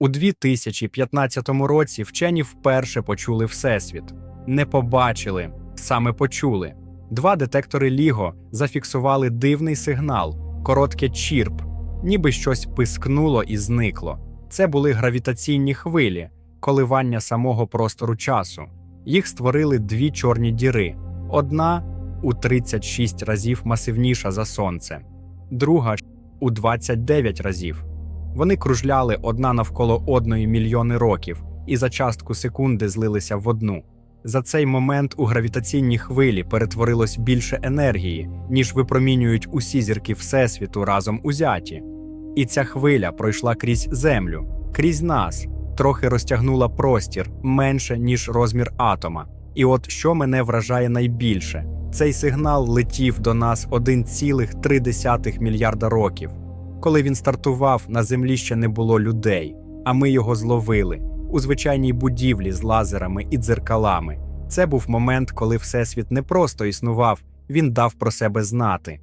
У 2015 році вчені вперше почули Всесвіт. Не побачили, саме почули. Два детектори Ліго зафіксували дивний сигнал, коротке чірп, ніби щось пискнуло і зникло. Це були гравітаційні хвилі, коливання самого простору часу. Їх створили дві чорні діри: одна у 36 разів масивніша за Сонце, друга у 29 разів. Вони кружляли одна навколо одної мільйони років і за частку секунди злилися в одну. За цей момент у гравітаційні хвилі перетворилось більше енергії, ніж випромінюють усі зірки Всесвіту разом узяті. І ця хвиля пройшла крізь Землю, крізь нас, трохи розтягнула простір менше, ніж розмір атома. І от що мене вражає найбільше: цей сигнал летів до нас 1,3 мільярда років. Коли він стартував, на землі ще не було людей, а ми його зловили у звичайній будівлі з лазерами і дзеркалами. Це був момент, коли Всесвіт не просто існував, він дав про себе знати.